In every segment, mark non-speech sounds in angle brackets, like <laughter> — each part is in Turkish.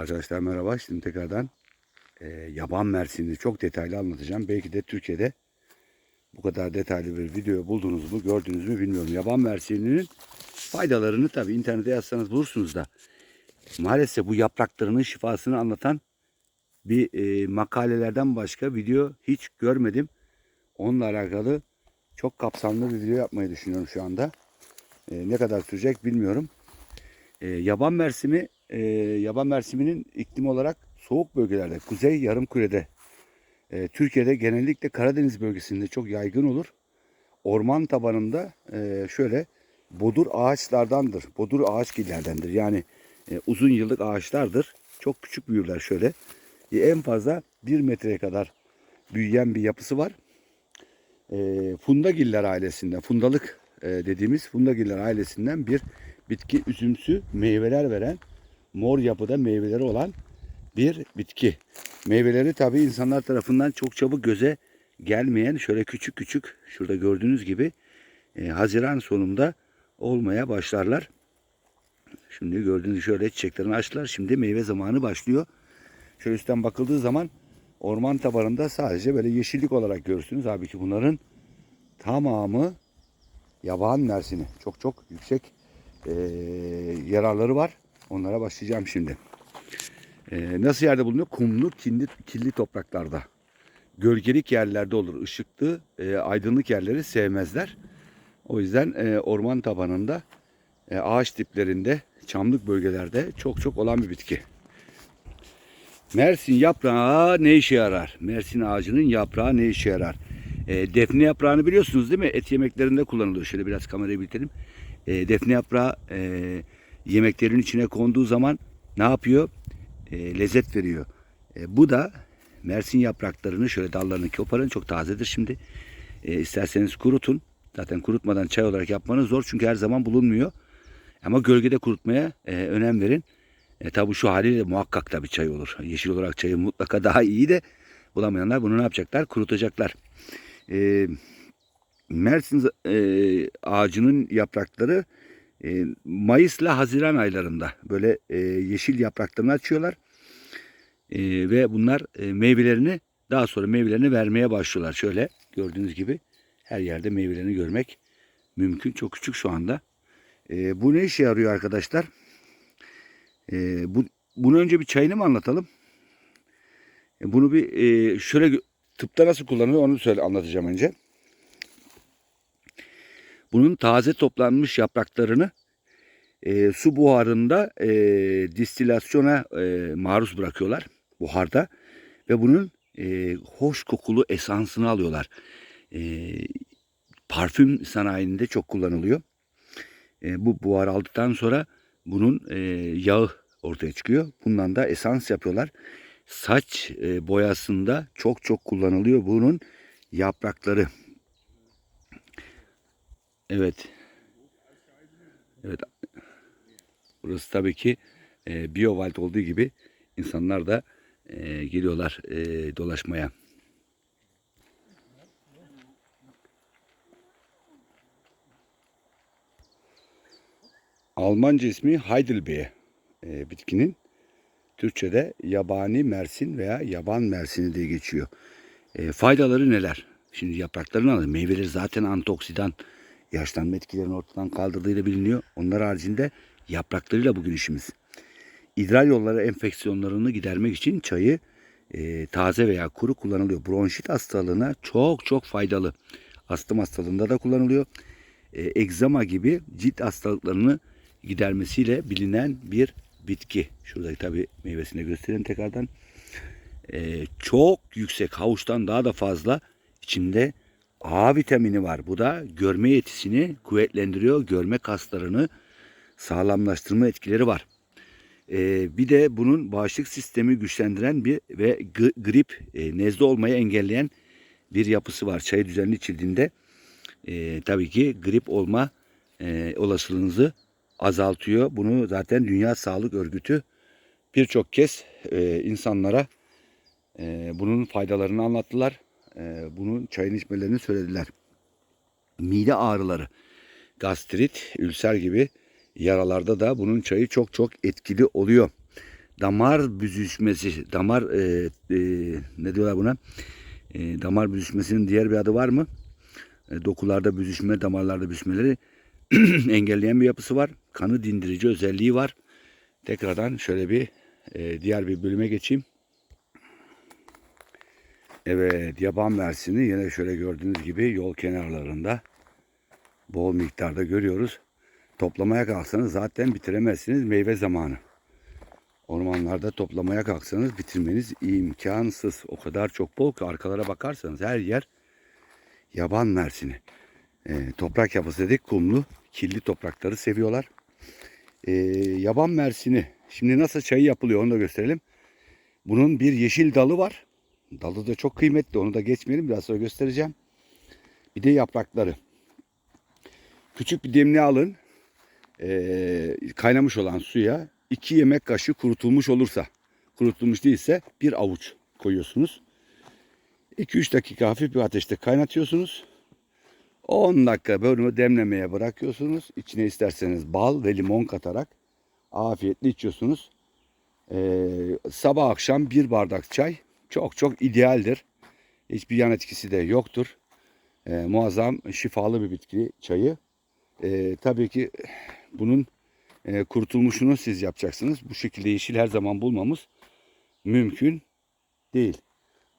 Arkadaşlar merhaba. Şimdi tekrardan e, yaban mersini çok detaylı anlatacağım. Belki de Türkiye'de bu kadar detaylı bir video buldunuz mu, gördünüz mü bilmiyorum. Yaban mersininin faydalarını tabii internete yazsanız bulursunuz da. Maalesef bu yapraklarının şifasını anlatan bir e, makalelerden başka video hiç görmedim. Onunla alakalı çok kapsamlı bir video yapmayı düşünüyorum şu anda. E, ne kadar sürecek bilmiyorum. E, yaban mersimi, e, yaban mersiminin iklim olarak soğuk bölgelerde, kuzey yarım kürede, e, Türkiye'de genellikle Karadeniz bölgesinde çok yaygın olur. Orman tabanında e, şöyle bodur ağaçlardandır, bodur ağaç gillerdendir. Yani e, uzun yıllık ağaçlardır. Çok küçük büyürler şöyle. E, en fazla 1 metreye kadar büyüyen bir yapısı var. E, Fundagiller ailesinden, fundalık e, dediğimiz Fundagiller ailesinden bir bitki üzümsü meyveler veren mor yapıda meyveleri olan bir bitki. Meyveleri tabi insanlar tarafından çok çabuk göze gelmeyen şöyle küçük küçük şurada gördüğünüz gibi e, Haziran sonunda olmaya başlarlar. Şimdi gördüğünüz şöyle çiçeklerini açtılar. Şimdi meyve zamanı başlıyor. Şöyle üstten bakıldığı zaman orman tabanında sadece böyle yeşillik olarak görürsünüz. Halbuki bunların tamamı yaban mersini. Çok çok yüksek e, yararları var. Onlara başlayacağım şimdi. E, nasıl yerde bulunuyor? Kumlu, kirli, kirli topraklarda. Gölgelik yerlerde olur. Işıklı, e, aydınlık yerleri sevmezler. O yüzden e, orman tabanında, e, ağaç diplerinde, çamlık bölgelerde çok çok olan bir bitki. Mersin yaprağı ne işe yarar? Mersin ağacının yaprağı ne işe yarar? E, defne yaprağını biliyorsunuz değil mi? Et yemeklerinde kullanılıyor. Şöyle biraz kamerayı bitelim. E, defne yaprağı e, yemeklerin içine konduğu zaman ne yapıyor? E, lezzet veriyor. E, bu da Mersin yapraklarını şöyle dallarını koparın. Çok tazedir şimdi. E, isterseniz kurutun. Zaten kurutmadan çay olarak yapmanız zor çünkü her zaman bulunmuyor. Ama gölgede kurutmaya e, önem verin. E, tabi şu haliyle muhakkak da bir çay olur. Yeşil olarak çayı mutlaka <laughs> daha iyi de bulamayanlar bunu ne yapacaklar? Kurutacaklar. E, Mersin e, ağacının yaprakları e, Mayıs ile Haziran aylarında böyle e, yeşil yapraklarını açıyorlar. E, ve bunlar e, meyvelerini daha sonra meyvelerini vermeye başlıyorlar. Şöyle gördüğünüz gibi her yerde meyvelerini görmek mümkün. Çok küçük şu anda. E, bu ne işe yarıyor arkadaşlar? Bu, bunu önce bir çayını mı anlatalım? Bunu bir e, şöyle tıpta nasıl kullanılıyor onu söyle anlatacağım önce. Bunun taze toplanmış yapraklarını e, su buharında e, distilasyona e, maruz bırakıyorlar buharda ve bunun e, hoş kokulu esansını alıyorlar. E, parfüm sanayinde çok kullanılıyor. E, bu buhar aldıktan sonra bunun e, yağı ortaya çıkıyor. Bundan da esans yapıyorlar. Saç e, boyasında çok çok kullanılıyor bunun yaprakları. Evet. Evet. Burası tabii ki e, Biovalt olduğu gibi insanlar da e, geliyorlar e, dolaşmaya. Almanca ismi Heidelbeer e, bitkinin. Türkçe'de yabani mersin veya yaban mersini diye geçiyor. E, faydaları neler? Şimdi yapraklarını alın. Meyveleri zaten antioksidan yaşlanma etkilerini ortadan kaldırdığıyla biliniyor. Onlar haricinde yapraklarıyla bugün işimiz. İdrar yolları enfeksiyonlarını gidermek için çayı e, taze veya kuru kullanılıyor. Bronşit hastalığına çok çok faydalı. Astım hastalığında da kullanılıyor. E, egzama gibi cilt hastalıklarını gidermesiyle bilinen bir bitki. Şurada tabi meyvesini göstereyim tekrardan. E, çok yüksek havuçtan daha da fazla içinde A vitamini var. Bu da görme yetisini kuvvetlendiriyor. Görme kaslarını sağlamlaştırma etkileri var. Ee, bir de bunun bağışıklık sistemi güçlendiren bir ve grip, e, nezle olmayı engelleyen bir yapısı var. Çayı düzenli içildiğinde e, tabii ki grip olma e, olasılığınızı azaltıyor. Bunu zaten Dünya Sağlık Örgütü birçok kez e, insanlara e, bunun faydalarını anlattılar. E, bunun çayını içmelerini söylediler. Mide ağrıları, gastrit, ülser gibi yaralarda da bunun çayı çok çok etkili oluyor. damar büzüşmesi, damar e, e, ne diyorlar buna? E, damar büzüşmesinin diğer bir adı var mı? E, dokularda büzüşme, damarlarda büzüşmeleri <clears throat> engelleyen bir yapısı var. Kanı dindirici özelliği var. Tekrardan şöyle bir e, diğer bir bölüme geçeyim. Evet, yaban mersini yine şöyle gördüğünüz gibi yol kenarlarında bol miktarda görüyoruz. Toplamaya kalksanız zaten bitiremezsiniz meyve zamanı. Ormanlarda toplamaya kalksanız bitirmeniz imkansız. O kadar çok bol ki arkalara bakarsanız her yer yaban mersini. Ee, toprak yapısı dedik kumlu, kirli toprakları seviyorlar. Ee, yaban mersini. Şimdi nasıl çayı yapılıyor onu da gösterelim. Bunun bir yeşil dalı var. Dalı da çok kıymetli. Onu da geçmeyelim. Biraz sonra göstereceğim. Bir de yaprakları. Küçük bir demliğe alın. Ee, kaynamış olan suya 2 yemek kaşığı kurutulmuş olursa, kurutulmuş değilse bir avuç koyuyorsunuz. 2-3 dakika hafif bir ateşte kaynatıyorsunuz. 10 dakika böyle demlemeye bırakıyorsunuz. İçine isterseniz bal ve limon katarak afiyetle içiyorsunuz. Ee, sabah akşam bir bardak çay çok çok idealdir. Hiçbir yan etkisi de yoktur. Ee, muazzam şifalı bir bitki çayı. Ee, tabii ki bunun e, kurutulmuşunu siz yapacaksınız. Bu şekilde yeşil her zaman bulmamız mümkün değil.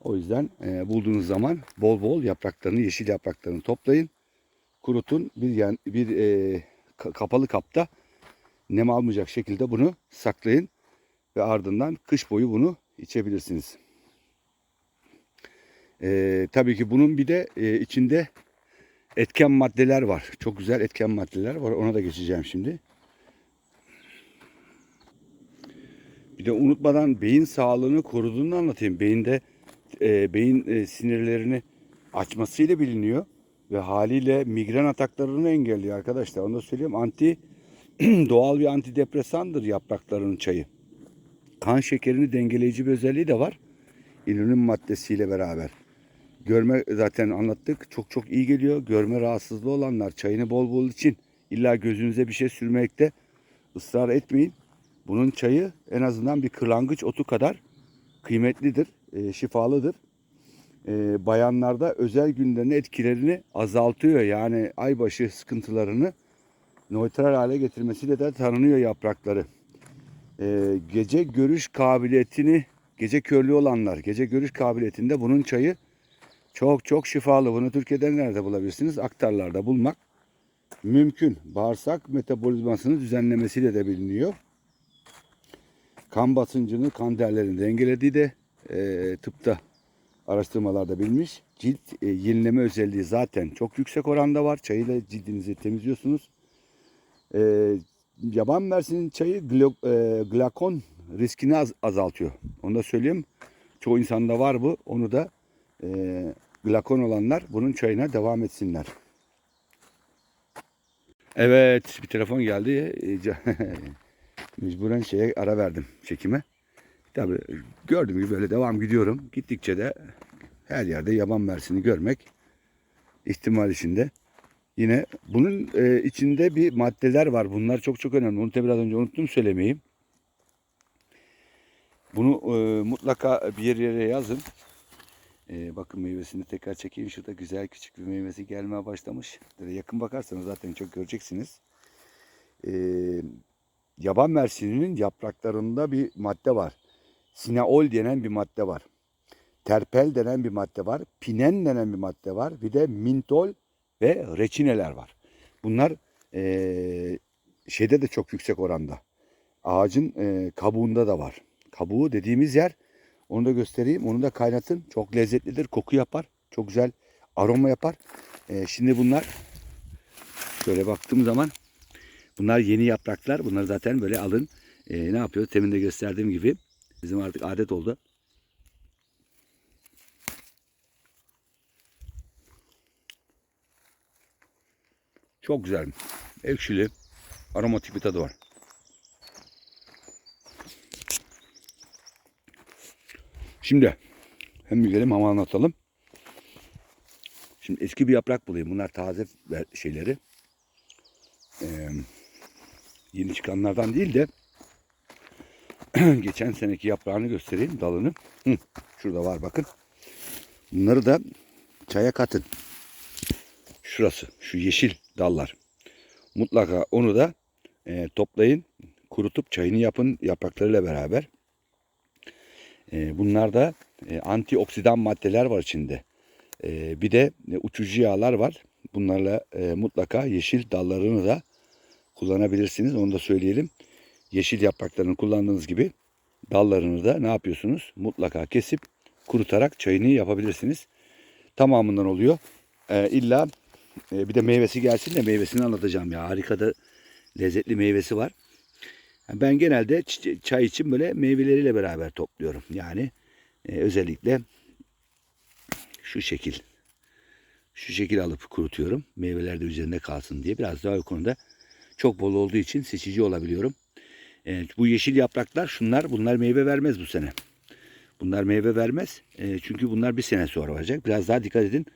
O yüzden e, bulduğunuz zaman bol bol yapraklarını, yeşil yapraklarını toplayın. Kurutun. Bir yan, bir e, ka- kapalı kapta nem almayacak şekilde bunu saklayın ve ardından kış boyu bunu içebilirsiniz. E, tabii ki bunun bir de e, içinde etken maddeler var. Çok güzel etken maddeler var. Ona da geçeceğim şimdi. Bir de unutmadan beyin sağlığını koruduğunu anlatayım. Beyinde e, beyin e, sinirlerini açmasıyla biliniyor ve haliyle migren ataklarını engelliyor arkadaşlar. Onu da söyleyeyim. Anti <clears throat> doğal bir antidepresandır yapraklarının çayı. Kan şekerini dengeleyici bir özelliği de var. İnülin maddesiyle beraber. Görme zaten anlattık. Çok çok iyi geliyor. Görme rahatsızlığı olanlar çayını bol bol için illa gözünüze bir şey sürmekte ısrar etmeyin. Bunun çayı en azından bir kırlangıç otu kadar kıymetlidir, e, şifalıdır. E, bayanlarda özel günlerini etkilerini azaltıyor. Yani aybaşı sıkıntılarını nötral hale getirmesiyle de tanınıyor yaprakları. E, gece görüş kabiliyetini, gece körlüğü olanlar, gece görüş kabiliyetinde bunun çayı çok çok şifalı. Bunu Türkiye'de nerede bulabilirsiniz? Aktarlarda bulmak mümkün. Bağırsak metabolizmasını düzenlemesiyle de biliniyor. Kan basıncını, kan değerlerini dengelediği de e, tıpta araştırmalarda bilmiş. Cilt e, yenileme özelliği zaten çok yüksek oranda var. Çayıyla cildinizi temizliyorsunuz. E, yaban mersinin çayı glo, e, glakon riskini az, azaltıyor. Onu da söyleyeyim. Çoğu insanda var bu. Onu da e, glakon olanlar bunun çayına devam etsinler. Evet bir telefon geldi. <laughs> Mecburen şeye ara verdim çekime. Tabii gördüğüm gibi böyle devam gidiyorum. Gittikçe de her yerde yaban mersini görmek ihtimal içinde. Yine bunun e, içinde bir maddeler var. Bunlar çok çok önemli. Onu da biraz önce unuttum söylemeyi. Bunu e, mutlaka bir yere yazın. E, bakın meyvesini tekrar çekeyim. Şurada güzel küçük bir meyvesi gelmeye başlamış. Böyle yakın bakarsanız zaten çok göreceksiniz. E, yaban mersininin yapraklarında bir madde var. Sinaol denen bir madde var. Terpel denen bir madde var. Pinen denen bir madde var. Bir de mintol ve reçineler var. Bunlar eee, şeyde de çok yüksek oranda. Ağacın eee, kabuğunda da var. Kabuğu dediğimiz yer onu da göstereyim. Onu da kaynatın. Çok lezzetlidir. Koku yapar. Çok güzel aroma yapar. Eee, şimdi bunlar şöyle baktığım zaman Bunlar yeni yapraklar. Bunları zaten böyle alın. Ee, ne yapıyor? Temin de gösterdiğim gibi. Bizim artık adet oldu. Çok güzel. Ekşili. Aromatik bir tadı var. Şimdi hem gelelim ama anlatalım. Şimdi eski bir yaprak bulayım. Bunlar taze şeyleri. Ee, yeni çıkanlardan değil de <clears throat> geçen seneki yaprağını göstereyim dalını. Hı, şurada var bakın. Bunları da çaya katın. Şurası şu yeşil dallar. Mutlaka onu da e, toplayın. Kurutup çayını yapın yapraklarıyla beraber. E, bunlarda e, antioksidan maddeler var içinde. E, bir de e, uçucu yağlar var. Bunlarla e, mutlaka yeşil dallarını da kullanabilirsiniz. Onu da söyleyelim. Yeşil yapraklarını kullandığınız gibi dallarını da ne yapıyorsunuz? Mutlaka kesip kurutarak çayını yapabilirsiniz. Tamamından oluyor. E, illa e, bir de meyvesi gelsin de meyvesini anlatacağım ya. Harika da lezzetli meyvesi var. Ben genelde çay için böyle meyveleriyle beraber topluyorum. Yani e, özellikle şu şekil. Şu şekil alıp kurutuyorum. Meyveler de üzerinde kalsın diye. Biraz daha o konuda çok bol olduğu için seçici olabiliyorum. E, bu yeşil yapraklar şunlar bunlar meyve vermez bu sene. Bunlar meyve vermez. E, çünkü bunlar bir sene sonra olacak. Biraz daha dikkat edin.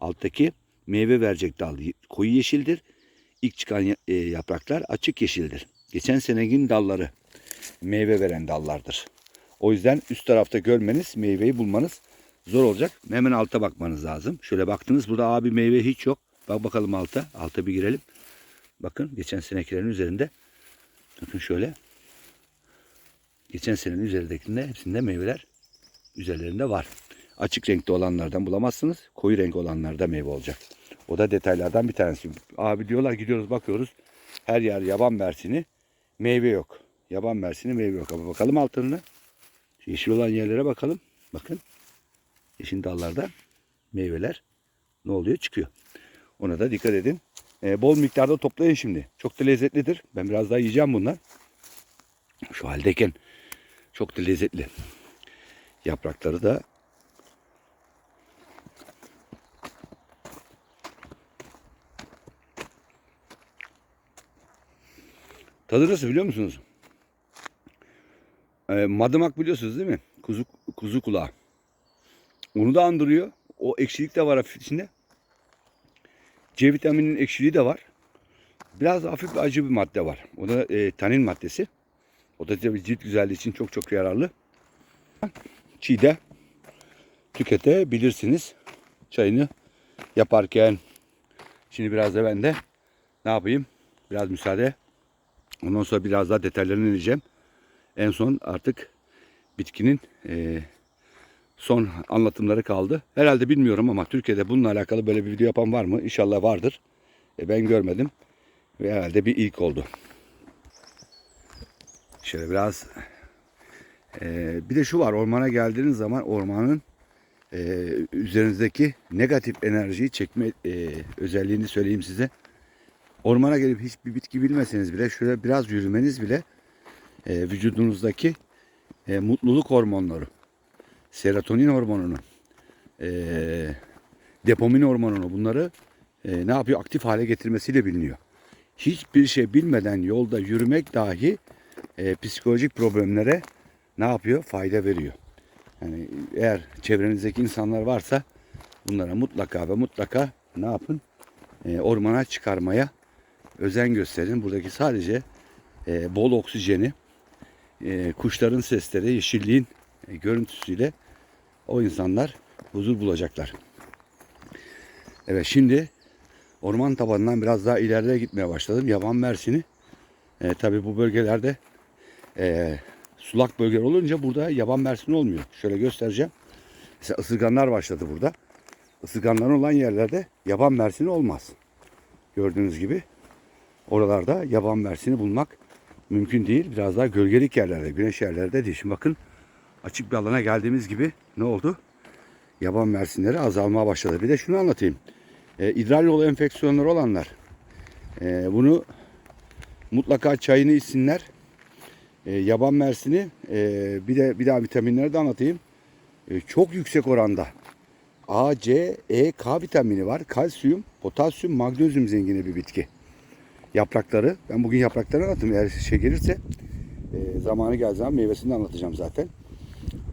Alttaki meyve verecek dal koyu yeşildir. İlk çıkan e, yapraklar açık yeşildir. Geçen senekin dalları meyve veren dallardır. O yüzden üst tarafta görmeniz, meyveyi bulmanız zor olacak. Hemen alta bakmanız lazım. Şöyle baktınız burada abi meyve hiç yok. Bak bakalım alta. Alta bir girelim. Bakın geçen senekilerin üzerinde. Bakın şöyle. Geçen senenin üzerindekinde hepsinde meyveler üzerlerinde var. Açık renkte olanlardan bulamazsınız. Koyu renk olanlarda meyve olacak. O da detaylardan bir tanesi. Abi diyorlar gidiyoruz bakıyoruz. Her yer yaban mersini. Meyve yok. Yaban mersini meyve yok. Ama bakalım altlarına. Şu yeşil olan yerlere bakalım. Bakın. Yeşil dallarda meyveler ne oluyor? Çıkıyor. Ona da dikkat edin. Ee, bol miktarda toplayın şimdi. Çok da lezzetlidir. Ben biraz daha yiyeceğim bunlar. Şu haldeyken çok da lezzetli. Yaprakları da Tadı nasıl biliyor musunuz? Ee, madımak biliyorsunuz değil mi? Kuzu, kuzu kulağı. Onu da andırıyor. O ekşilik de var hafif içinde. C vitaminin ekşiliği de var. Biraz hafif acı bir madde var. O da e, tanin maddesi. O da tabii cilt güzelliği için çok çok yararlı. Çiğde tüketebilirsiniz. Çayını yaparken. Şimdi biraz da ben de ne yapayım? Biraz müsaade. Ondan sonra biraz daha detaylarını ineceğim. En son artık bitkinin e, son anlatımları kaldı. Herhalde bilmiyorum ama Türkiye'de bununla alakalı böyle bir video yapan var mı? İnşallah vardır. E, ben görmedim. Ve herhalde bir ilk oldu. Şöyle biraz e, bir de şu var ormana geldiğiniz zaman ormanın e, üzerinizdeki negatif enerjiyi çekme e, özelliğini söyleyeyim size. Ormana gelip hiçbir bitki bilmeseniz bile şöyle biraz yürümeniz bile e, vücudunuzdaki e, mutluluk hormonları, serotonin hormonunu, e, dopamin hormonunu bunları e, ne yapıyor? Aktif hale getirmesiyle biliniyor. Hiçbir şey bilmeden yolda yürümek dahi e, psikolojik problemlere ne yapıyor? Fayda veriyor. Yani eğer çevrenizdeki insanlar varsa bunlara mutlaka ve mutlaka ne yapın? E, ormana çıkarmaya özen gösterin. Buradaki sadece e, bol oksijeni, e, kuşların sesleri, yeşilliğin e, görüntüsüyle o insanlar huzur bulacaklar. Evet şimdi orman tabanından biraz daha ileride gitmeye başladım. Yaban mersini. E, tabii bu bölgelerde e, sulak bölgeler olunca burada yaban mersini olmuyor. Şöyle göstereceğim. Mesela ısırganlar başladı burada. Isırganlar olan yerlerde yaban mersini olmaz. Gördüğünüz gibi oralarda yaban mersini bulmak mümkün değil. Biraz daha gölgelik yerlerde, güneş yerlerde değil. Şimdi bakın açık bir alana geldiğimiz gibi ne oldu? Yaban mersinleri azalmaya başladı. Bir de şunu anlatayım. E, idrar yolu enfeksiyonları olanlar e, bunu mutlaka çayını içsinler. E, yaban mersini e, bir de bir daha vitaminleri de anlatayım. E, çok yüksek oranda A, C, E, K vitamini var. Kalsiyum, potasyum, magnezyum zengini bir bitki. Yaprakları, ben bugün yapraklarını anlatayım. Eğer şey gelirse e, zamanı geldiği zaman meyvesini anlatacağım zaten.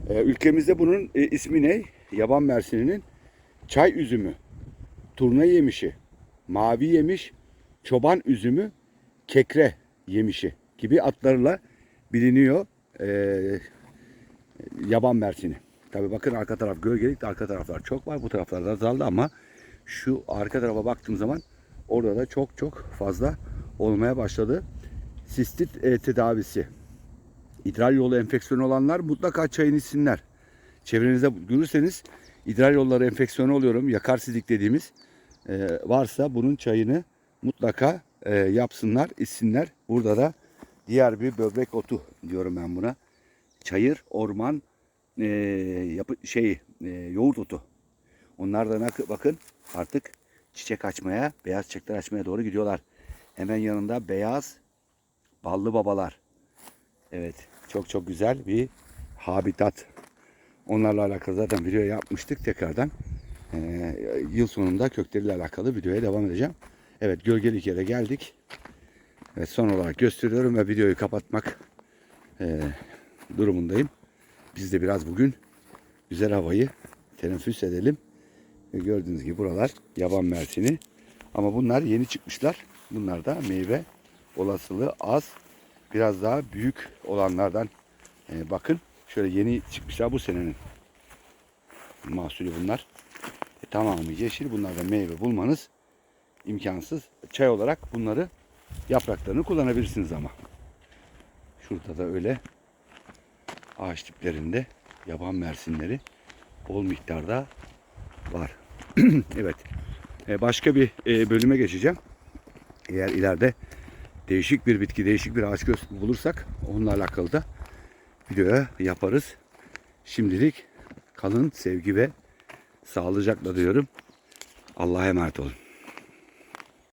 E, ülkemizde bunun e, ismi ne? Yaban mersininin çay üzümü, turna yemişi, mavi yemiş, çoban üzümü, kekre yemişi gibi adlarla biliniyor. e, yaban mersini. Tabi bakın arka taraf gölgelik de arka taraflar çok var. Bu taraflarda azaldı ama şu arka tarafa baktığım zaman orada da çok çok fazla olmaya başladı. Sistit e, tedavisi. İdrar yolu enfeksiyonu olanlar mutlaka çayını içsinler. Çevrenizde görürseniz idrar yolları enfeksiyonu oluyorum. Yakar sidik dediğimiz e, varsa bunun çayını mutlaka e, yapsınlar, içsinler. Burada da diğer bir böbrek otu diyorum ben buna. Çayır, orman, e, yapı, şey, e, yoğurt otu. Onlar da nak- bakın artık çiçek açmaya, beyaz çiçekler açmaya doğru gidiyorlar. Hemen yanında beyaz ballı babalar. Evet, çok çok güzel bir habitat. Onlarla alakalı zaten video yapmıştık tekrardan. e, yıl sonunda kökleriyle alakalı videoya devam edeceğim. Evet, gölgelik yere geldik. Evet, son olarak gösteriyorum ve videoyu kapatmak e, durumundayım. Biz de biraz bugün güzel havayı teneffüs edelim. Gördüğünüz gibi buralar yaban mersini. Ama bunlar yeni çıkmışlar. Bunlar da meyve olasılığı az. Biraz daha büyük olanlardan e, bakın. Şöyle yeni çıkmışlar bu senenin mahsulü bunlar. E, tamamı yeşil. Bunlardan meyve bulmanız imkansız. Çay olarak bunları yapraklarını kullanabilirsiniz ama. Şurada da öyle ağaç tiplerinde yaban mersinleri bol miktarda var. <clears throat> evet. E, Başka bir e, bölüme geçeceğim. Eğer ileride değişik bir bitki, değişik bir ağaç bulursak onunla alakalı da videoya yaparız. Şimdilik kalın sevgi ve sağlıcakla diyorum. Allah'a emanet olun.